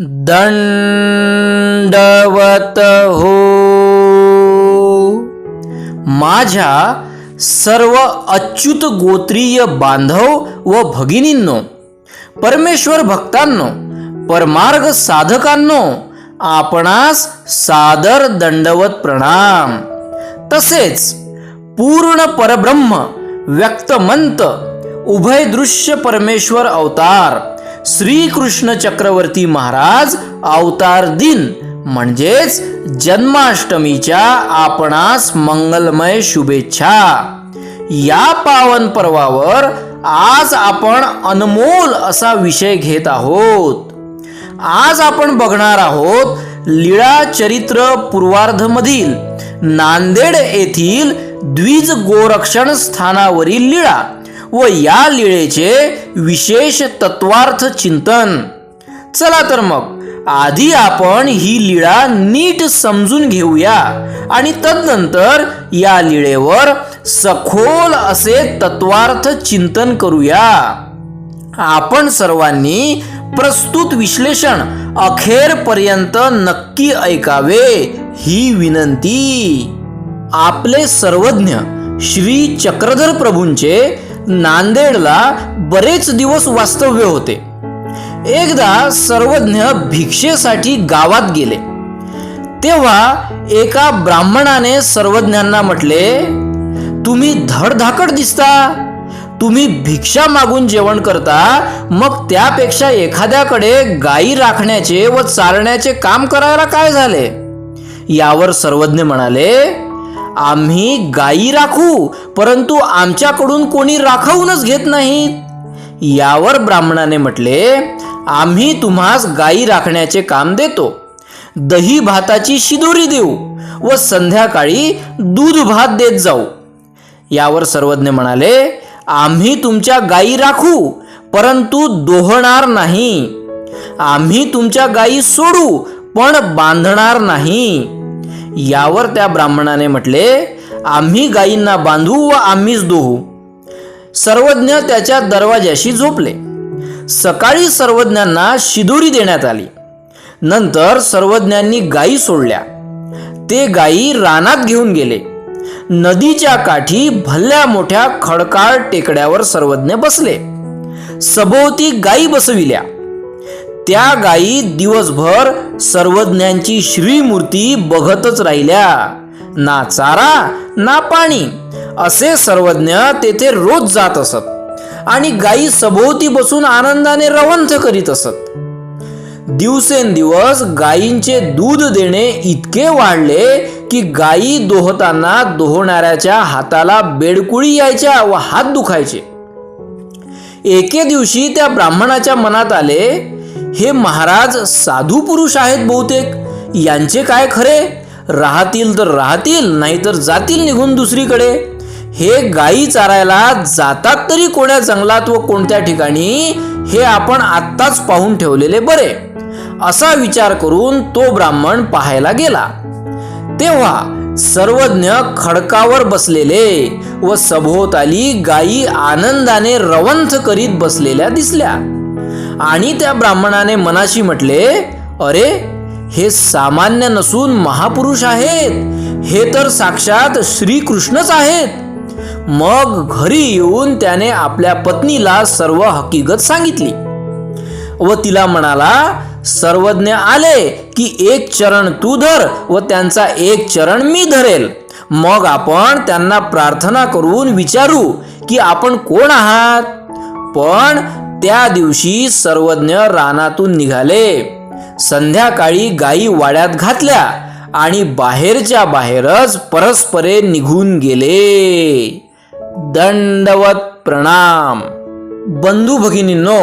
दंडवत हो। माझ्या सर्व अच्युत गोत्रीय बांधव व भगिनींनो परमेश्वर भक्तांनो परमार्ग साधकांनो आपणास सादर दंडवत प्रणाम। तसेच पूर्ण परब्रह्म व्यक्तमंत उभय दृश्य परमेश्वर अवतार श्रीकृष्ण चक्रवर्ती महाराज अवतार दिन म्हणजेच जन्माष्टमीच्या आपणास मंगलमय शुभेच्छा. या पावन पर्वावर आज आपण अनमोल असा विषय घेत आहोत. आज आपण बघणार आहोत लीळा चरित्र पूर्वार्धमधील नांदेड येथील द्विज गोरक्षण स्थानावरील लीळा. व या लीळेचे विशेष तत्वार्थ चिंतन. चला तर मग आधी आपण ही लीळा नीट समजून घेऊया आणि तदनंतर या लीळेवर सखोल असे तत्वार्थ चिंतन करूया. आपण सर्वांनी प्रस्तुत विश्लेषण अखेरपर्यंत नक्की ऐकावे ही विनंती. आपले सर्वज्ञ श्री चक्रधर प्रभूंचे नांदेडला बरेच दिवस वास्तव्य होते. एकदा सर्वज्ञ भिक्षेसाठी गावात गेले. तेव्हा एका ब्राह्मणाने सर्वज्ञांना म्हटले तुम्ही धडधाकट दिसता. तुम्ही भिक्षा मागून जेवण करता. मग त्यापेक्षा एखाद्याकडे गायी राखण्याचे व चालण्याचे काम करायला काय झाले? यावर सर्वज्ञ म्हणाले आम्ही गायी राखू परंतु आमच्याकडून कोणी राखवूनच घेत नाहीत. यावर ब्राह्मणाने म्हटले आम्ही तुम्हास गायी राखण्याचे काम देतो. दही भाताची शिदोरी देऊ व संध्याकाळी दूध भात देत जाऊ. यावर सर्वज्ञ म्हणाले आम्ही तुमच्या गायी राखू परंतु दोहणार नाही. आम्ही तुमच्या गायी सोडू पण बांधणार नाही. यावर त्या ब्राह्मणाने म्हटले आम्ही गायींना बांधू व आम्हीच दोहू. सर्वज्ञ त्याच्या दरवाज्याशी झोपले. सकाळी सर्वज्ञांना शिदोरी देण्यात आली. नंतर सर्वज्ञांनी गायी सोडल्या. ते गायी रानात घेऊन गेले. नदीच्या काठी भल्या मोठ्या खडकाळ टेकड्यावर सर्वज्ञ बसले. सभोवती गायी बसविल्या. त्या गायी दिवसभर सर्वज्ञांची श्रीमूर्ती बघतच राहिल्या. ना चारा ना पाणी असे सर्वज्ञ तेथे रोज जात असत आणि गायी सभोवती बसून आनंदाने रवंथ करीत असत. दिवसेंदिवस गायींचे दूध देणे इतके वाढले की गायी दोहताना दोहणाऱ्याच्या हाताला बेडकुळी यायच्या व हात दुखायचे. एके दिवशी त्या ब्राह्मणाच्या मनात आले हे महाराज साधू पुरुष आहेत बहुतेक. यांचे काय खरे? राहतील तर राहतील नाहीतर जातील निघून दुसरीकडे. हे गायी चारायला जातात तरी कोण्या जंगलात व कोणत्या ठिकाणी हे आपण आत्ताच पाहून ठेवलेले बरे. असा विचार करून तो ब्राह्मण पाहायला गेला. तेव्हा सर्वज्ञ खडकावर बसलेले व सभोवताली गायी आनंदाने रवंथ करीत बसलेल्या दिसल्या. आणि त्या ब्राह्मणाने मनाशी म्हटले अरे हे सामान्य नसून महापुरुष आहेत. हे तर साक्षात श्रीकृष्णच आहेत. मग घरी येऊन त्याने आपल्या पत्नीला सर्व हकीकत सांगितली. व तिला म्हणाला सर्वज्ञ आले की एक चरण तू धर व त्यांचा एक चरण मी धरेल. मग आपण त्यांना प्रार्थना करून विचारू की आपण कोण आहात? पण त्या दिवशी सर्वज्ञ रानातून निघाले. संध्याकाळी गायी वाड्यात घातल्या आणि बाहेरच्या बाहेरच परस्परे निघून गेले. दंडवत प्रणाम. बंधू भगिनींनो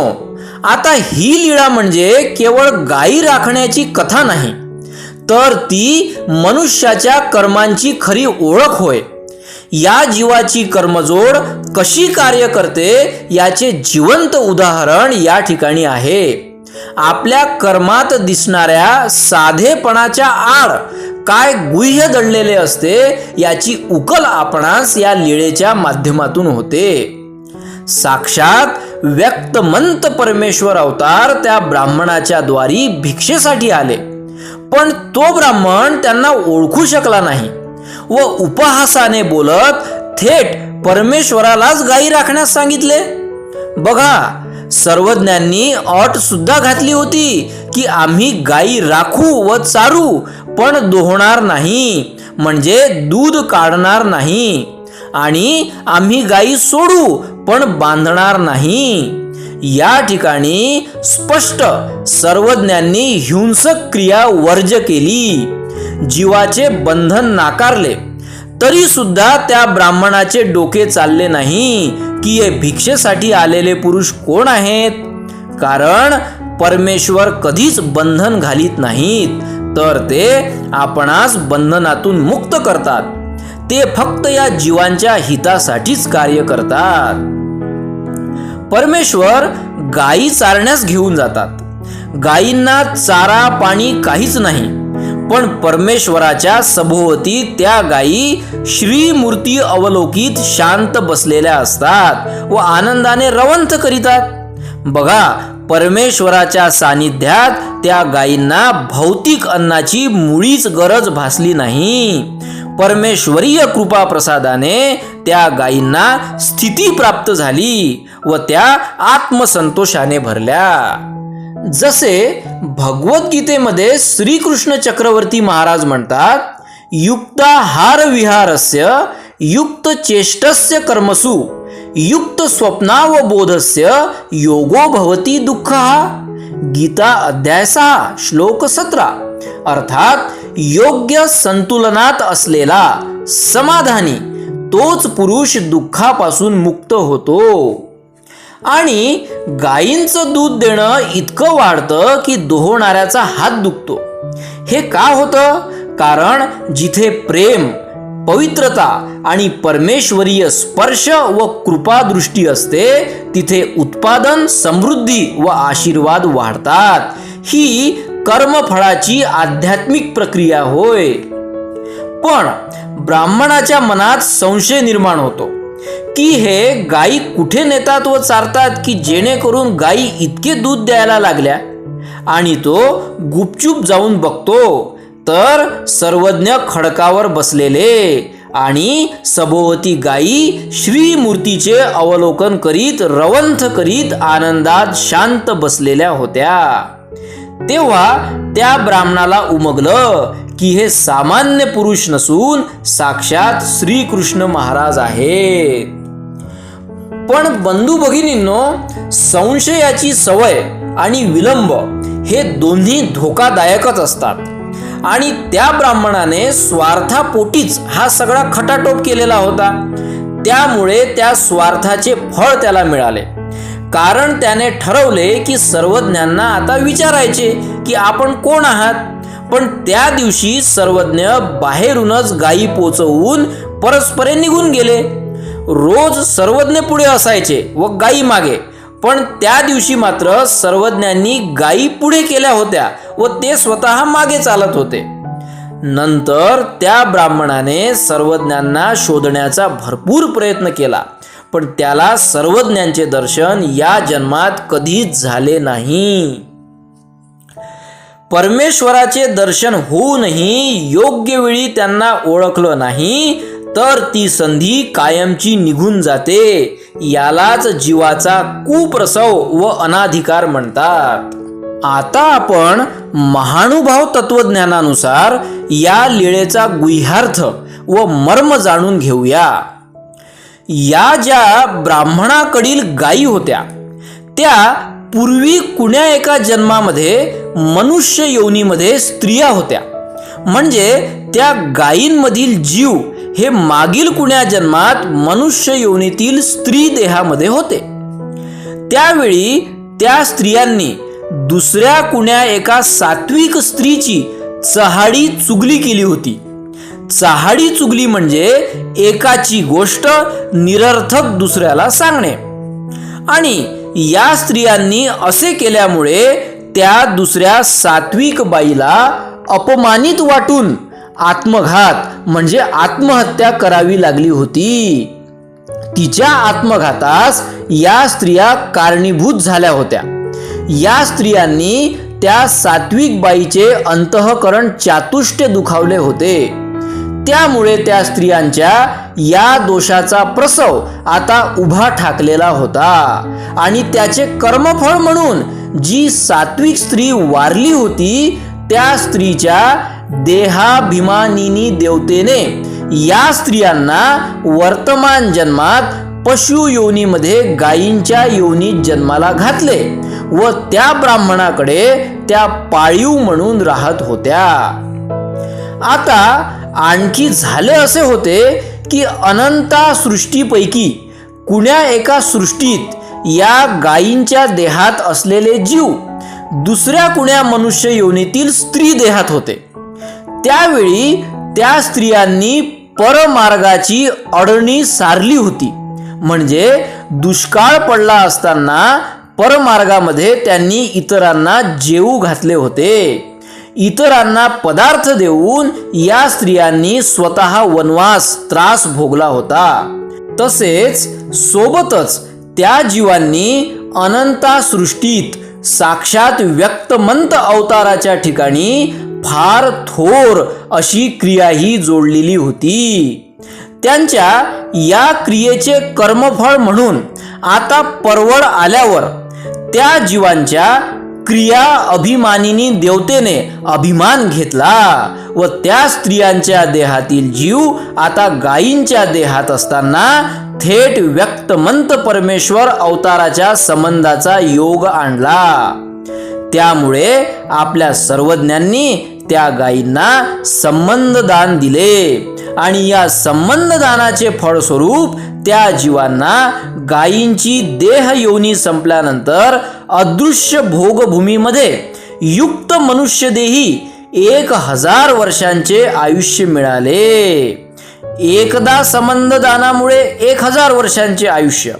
आता ही लीळा म्हणजे केवळ गायी राखण्याची कथा नाही तर ती मनुष्याच्या कर्मांची खरी ओळख होय. या जीवाची कर्मजोड कशी कार्य करते याचे जिवंत उदाहरण या ठिकाणी आहे. आपल्या कर्मात दिसणाऱ्या साधेपणाच्या आड काय गुह्य दडलेले असते याची उकल आपणास या लीळेच्या माध्यमातून होते. साक्षात व्यक्तमंत परमेश्वर अवतार त्या ब्राह्मणाच्या द्वारी भिक्षेसाठी आले. पण तो ब्राह्मण त्यांना ओळखू शकला नाही. व उपहासाने बोलत थेट परमेश्वरालाच गायी राखण्यास सांगितले. बघा सर्वज्ञांनी अट सुद्धा घातली होती की आम्ही गायी राखू व चारू पण दोहणार नाही म्हणजे दूध काढणार नाही. आणि आम्ही गायी सोडू पण बांधणार नाही. या ठिकाणी स्पष्ट सर्वज्ञांनी हिंसक क्रिया वर्ज केली. जीवाचे बंधन नाकारले. तरी सुद्धा त्या ब्राह्मणाचे डोके चालले नाही की हे भिक्षेसाठी आलेले पुरुष कोण आहेत? कारण परमेश्वर कधीच बंधन घालीत नाहीत तर ते आपणास बंधनातून मुक्त करतात. ते फक्त या जीवांच्या हितासाठीच कार्य करतात. परमेश्वर गायी चारण्यास घेऊन जातात. गायींना चारा पाणी काहीच नाही. पण परमेश्वराच्या सभोवती त्या गायी श्रीमूर्ती अवलोकित शांत बसलेल्या असतात व आनंदाने रवंथ करीतात. बघा परमेश्वराच्या सानिध्यात त्या गायींना भौतिक अन्नाची मुळीच गरज भासली नाही. परमेश्वरीय कृपा प्रसादाने त्या गायींना स्थिती प्राप्त झाली व त्या आत्मसंतोषाने भरल्या. जसे भगवद्गीतेमध्ये श्रीकृष्ण चक्रवर्ती महाराज म्हणतात युक्ताहार विहारस्य युक्त चेष्टस्य कर्मसु युक्त स्वप्नावबोधस्य योगो भवती दुःख। गीता अध्याय सहा श्लोक सतरा अर्थात योग्य संतुलनात असलेला समाधानी तोच पुरुष दुःखापासून मुक्त होतो. आणि गायींचं दूध देणं इतकं वाढतं की दोहणाऱ्याचा हात दुखतो. हे का होतं? कारण जिथे प्रेम पवित्रता आणि परमेश्वरीय स्पर्श व कृपादृष्टी असते तिथे उत्पादन समृद्धी व आशीर्वाद वाढतात. ही कर्मफळाची आध्यात्मिक प्रक्रिया होय. पण ब्राह्मणाच्या मनात संशय निर्माण होतो. की हे गायी कुठे नेतात व चारतात की जेणेकरून गायी इतके दूध द्यायला लागल्या? आणि तो गुपचूप जाऊन बघतो. तर सर्वज्ञ खडकावर बसलेले आणि सभोवती गायी श्रीमूर्तीचे अवलोकन करीत रवंथ करीत आनंदात शांत बसलेल्या होत्या. तेव्हा त्या ब्राह्मणाला उमगलं की हे सामान्य पुरुष नसून साक्षात श्रीकृष्ण महाराज आहेत. पण बंधू भगिनींनो संशयाची सवय आणि विलंब हे दोन्ही धोकादायकच असतात. आणि त्या ब्राह्मणाने स्वार्थापोटीच हा सगळा खटाटोप केलेला होता. त्यामुळे त्या स्वार्थाचे फळ त्याला मिळाले. कारण त्याने ठरवले की सर्वज्ञांना आता विचारायचे की आपण कोण आहात? पण त्या दिवशी सर्वज्ञ बाहेरूनच गायी पोचवून परस्परे निघून गेले. रोज सर्वज्ञ पुढे असायचे व गायी मागे. पण त्या दिवशी मात्र सर्वज्ञांनी गायी पुढे केल्या होत्या व ते स्वतः मागे चालत होते. नंतर त्या ब्राह्मणाने सर्वज्ञांना शोधण्याचा भरपूर प्रयत्न केला. पण त्याला सर्वज्ञांचे दर्शन या जन्मात कधीच झाले नाही. परमेश्वराचे दर्शन होऊनही योग्य वेळी त्यांना ओळखलं नाही तर ती संधी कायमची निघून जाते. यालाच जीवाचा कुप्रसव व अनाधिकार म्हणतात. आता आपण महानुभाव तत्वज्ञानानुसार या लीळेचा गुह्यार्थ व मर्म जाणून घेऊया. या ज्या ब्राह्मणाकडील गायी होत्या त्या पूर्वी कुण्या एका जन्मामध्ये मनुष्य योनीमध्ये स्त्रिया होत्या? म्हणजे त्या गायींमधील जीव हे मागील कुण्या जन्मात मनुष्य योनीतील स्त्री देहामध्ये होते. त्यावेळी त्या स्त्रियांनी दुसऱ्या कुण्या एका सात्विक स्त्रीची चहाडी चुगली केली होती. चहाडी चुगली म्हणजे एकाची गोष्ट निरर्थक दुसऱ्याला सांगणे. आणि या स्त्रियांनी असे केल्यामुळे त्या दुसऱ्या सात्विक बाईला अपमानित वाटून आत्मघात म्हणजे आत्महत्या करावी लागली होती. तिच्या आत्मघातास या स्त्रिया कारणीभूत झाल्या होत्या. या स्त्रियांनी त्या सात्विक बाईचे अंतःकरण चातुष्ट्य दुखावले होते. त्यामुळे त्या स्त्रियांच्या या दोषाचा प्रसव आता उभा ठाकलेला होता. आणि त्याचे कर्मफळ म्हणून जी सात्विक स्त्री वारली होती त्या स्त्रीच्या देहाभिमानिनी देवतेने या स्त्रियांना वर्तमान जन्मात पशु योनीमध्ये गायींच्या योनीत जन्माला घातले व त्या ब्राह्मणाकडे त्या पाळीव म्हणून राहत होत्या. आता आणखी झाले असे होते की अनंता सृष्टीपैकी कुण्या एका सृष्टीत या गायींच्या देहात असलेले जीव दुसऱ्या कुण्या मनुष्य योनीतील स्त्री देहात होते. त्यावेळी त्या स्त्रियांनी परमार्गाची अडणी सारली होती. म्हणजे दुष्काळ पडला असताना परमार्गामध्ये त्यांनी इतरांना जेवू घातले होते. इतरांना पदार्थ देऊन या स्त्रियांनी स्वतः वनवास त्रास भोगला होता. तसेच सोबतच त्या जीवांनी अनंता सृष्टीत साक्षात व्यक्तमंत अवताराच्या ठिकाणी फार थोर अशी क्रियाही जोडलेली होती. त्यांच्या या क्रियेचे कर्मफळ म्हणून आता परवड आल्यावर त्या जीवांच्या क्रिया अभिमानिनी देवतेने अभिमान घेतला व त्या स्त्रियांच्या देहातील जीव आता गायींच्या देहात असताना थेट व्यक्तमंत परमेश्वर अवताराच्या संबंधाचा योग आणला. त्यामुळे आपल्या सर्वज्ञांनी त्या गायींना संबंध दान दिले. आणि या संबंधदानाचे फळस्वरूप त्या जीवांना गायींची देह योनी संपल्यानंतर अदृश्य भोगभूमीमध्ये युक्त मनुष्यदेही एक हजार वर्षांचे आयुष्य मिळाले. एकदा संबंधदानामुळे एक हजार वर्षांचे आयुष्य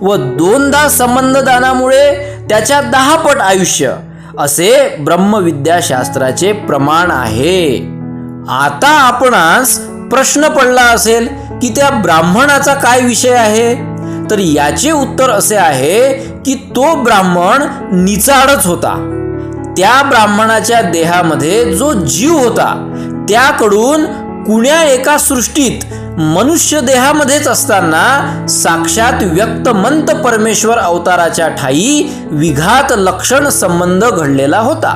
व दोनदा संबंधदानामुळे त्याच्या दहा पट आयुष्य असे ब्रह्मविद्याशास्त्राचे प्रमाण आहे. आता आपणास प्रश्न पडला असेल की त्या ब्राह्मणाचा काय विषय आहे? तर याचे उत्तर असे आहे की तो ब्राह्मण निचाडच होता. त्या ब्राह्मणाच्या देहामध्ये जो जीव होता त्याकडून कुण्या एका सृष्टीत मनुष्य देहामध्येच असताना साक्षात व्यक्तमंत परमेश्वर अवताराच्या ठाई विघात लक्षण संबंध घडलेला होता.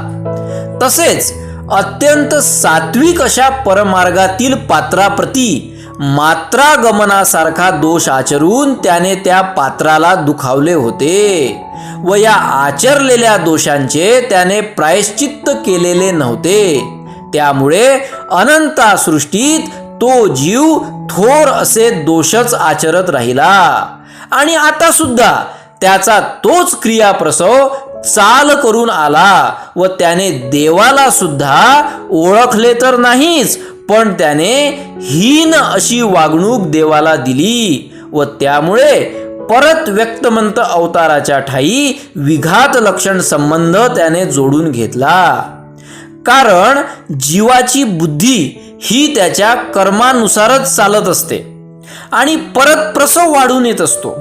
तसेच अत्यंत सात्विक अशा परमार्गातील पात्राप्रती मात्रा गमनासारखा दोष आचरून त्याने त्या पात्राला दुखावले होते व या आचरलेल्या दोषांचे त्याने प्रायश्चित्त केलेले नव्हते. त्यामुळे अनंता सृष्टीत तो जीव थोर असे दोषच आचरत राहिला. आणि आता सुद्धा त्याचा तोच क्रियाप्रसव चाल करून आला व त्याने देवाला सुद्धा ओळखले तर नाहीच पण त्याने हीन अशी वागणूक देवाला दिली व त्यामुळे परत व्यक्तमंत अवताराच्या ठाई विघात लक्षण संबंध त्याने जोडून घेतला. कारण जीवाची बुद्धी ही त्याच्या कर्मानुसारच चालत असते आणि परत प्रसव वाढून येत असतो.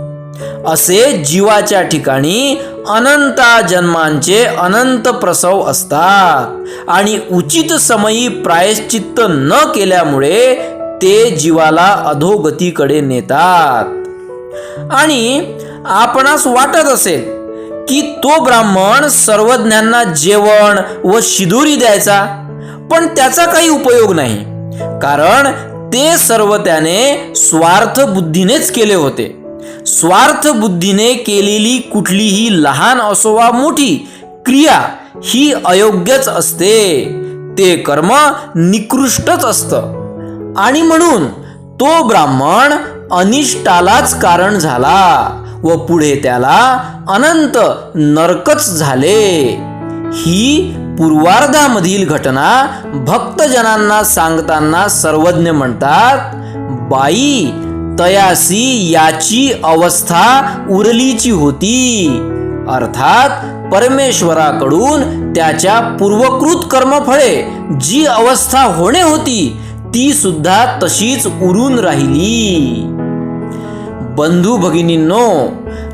असे जीवाच्या ठिकाणी अनंता जन्मांचे अनंत प्रसव असतात आणि उचित समयी प्रायश्चित्त न केल्यामुळे ते जीवाला अधोगतीकडे नेतात. आणि आपणास वाटत असेल की तो ब्राह्मण सर्वज्ञांना जेवण व शिदुरी द्यायचा पण त्याचा काही उपयोग नाही. कारण ते सर्व त्याने स्वार्थ बुद्धीनेच केले होते. स्वार्थ बुद्धीने केलेली कुठलीही लहान असो वा मोठी क्रिया ही अयोग्यच असते. ते कर्म निकृष्टच असतं. आणि म्हणून तो ब्राह्मण अनिष्टालाच कारण झाला. व पुढे त्याला अनंत नरकच झाले. ही पूर्वार्धामधील घटना भक्तजनांना सांगताना सर्वज्ञ म्हणतात बाई तयासी याची अवस्था उरलीची होती. अर्थात परमेश्वराकडून त्याच्या पूर्वकृत कर्मफळे जी अवस्था होणे होती ती सुद्धा तशीच उरून राहिली. बंधू भगिनींनो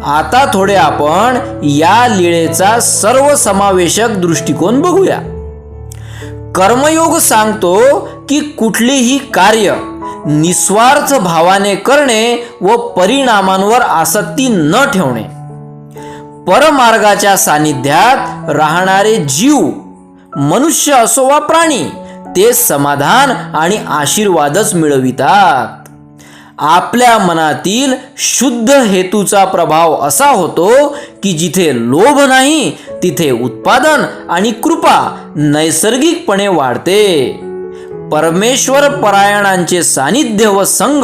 आता थोडे आपण या लीळेचा सर्वसमावेशक दृष्टिकोन बघूया. कर्मयोग सांगतो की कुठलेही कार्य निस्वार्थ भावाने करणे व परिणामांवर आसक्ती न ठेवणे. परमार्गाच्या सानिध्यात राहणारे जीव मनुष्य असो वा प्राणी ते समाधान आणि आशीर्वादच मिळवितात. आपल्या मनातील शुद्ध हेतूचा प्रभाव असा होतो की जिथे लोभ नाही तिथे उत्पादन आणि कृपा नैसर्गिकपणे वाढते. परमेश्वर परायणांचे सानिध्य व संग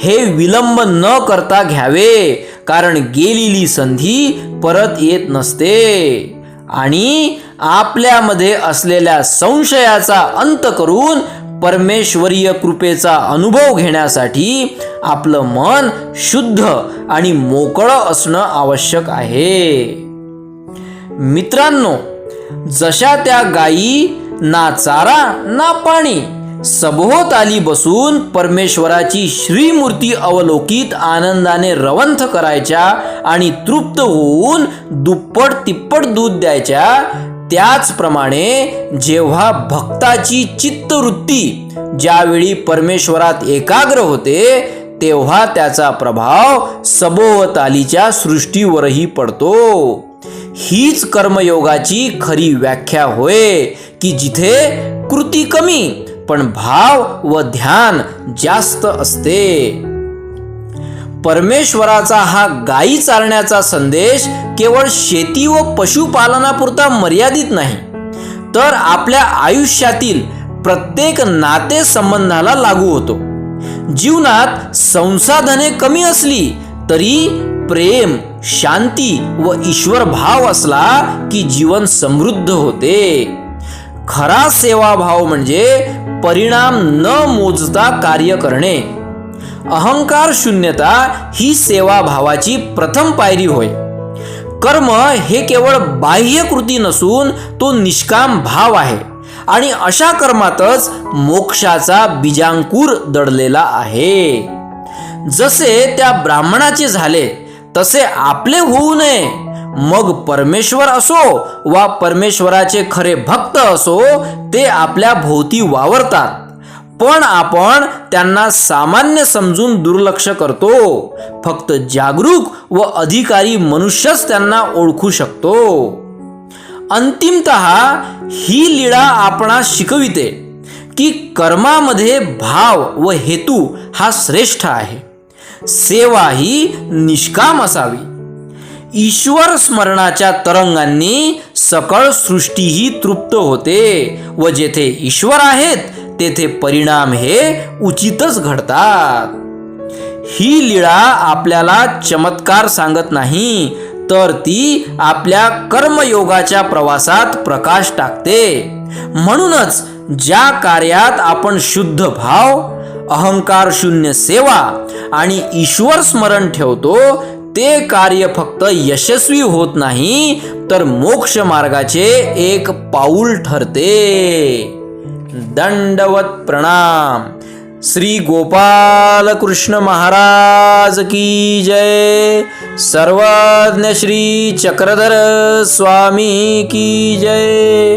हे विलंब न करता घ्यावे कारण गेलेली संधी परत येत नसते. आणि आपल्यामध्ये असलेल्या संशयाचा अंत करून परमेश्वरीय कृपेचा अनुभव घेण्यासाठी आपलं मन शुद्ध आणि मोकळं असणं आवश्यक आहे. मित्रांनो जशा त्या गायी ना चारा ना पाणी सभोवताली बसून परमेश्वराची श्रीमूर्ती अवलोकित आनंदाने रवंथ करायच्या आणि तृप्त होऊन दुप्पट तिप्पट दूध द्यायच्या त्याचप्रमाणे जेव्हा भक्ताची चित्तवृत्ती ज्यावेळी परमेश्वरात एकाग्र होते तेव्हा त्याचा प्रभाव सभोवतालीच्या सृष्टीवरही पडतो. हीच कर्मयोगाची खरी व्याख्या होय की जिथे कृती कमी पण भाव व ध्यान जास्त असते. परमेश्वराचा हा गायी चालण्याचा संदेश केवळ शेती व पशुपालनापुरता मर्यादित नाही तर आपल्या आयुष्यातील प्रत्येक नाते संबंधाला लागू होतो. जीवनात संसाधने कमी असली तरी प्रेम शांती व ईश्वर भाव असला की जीवन समृद्ध होते. खरा सेवाभाव म्हणजे परिणाम न मोजता कार्य करणे. अहंकार शून्यता ही सेवाभावाची प्रथम पायरी होय. कर्म हे केवळ बाह्य कृती नसून तो निष्काम भाव आहे आणि अशा कर्मातच मोक्षाचा बीजांकूर दडलेला आहे. जसे त्या ब्राह्मणाचे झाले तसे आपले होऊ नये. मग परमेश्वर असो वा परमेश्वराचे खरे भक्त असो ते आपल्या भोवती वावरतात. पण आपण त्यांना सामान्य समजून दुर्लक्ष करतो. फक्त जागरूक व अधिकारी मनुष्यच त्यांना ओळखू शकतो. अंतिमत ही लीळा आपणास शिकविते की कर्मामध्ये भाव व हेतू हा श्रेष्ठ आहे. सेवा ही निष्काम असावी. ईश्वर स्मरणाच्या तरंगांनी सकळ सृष्टीही तृप्त होते व जेथे ईश्वर आहेत तेथे परिणाम हे उचितच घडतात. ही लीळा आपल्याला चमत्कार सांगत नाही तर ती आपल्या कर्मयोगाच्या प्रवासात प्रकाश टाकते. म्हणूनच ज्या कार्यात आपण शुद्ध भाव अहंकार शून्य सेवा आणि ईश्वर स्मरण ठेवतो ते कार्य फक्त यशस्वी होत नाही तर मोक्ष मार्गाचे एक पाऊल ठरते. दंडवत प्रणाम। श्री गोपाल कृष्ण महाराज की जय। सर्वज्ञ श्री चक्रधर स्वामी की जय।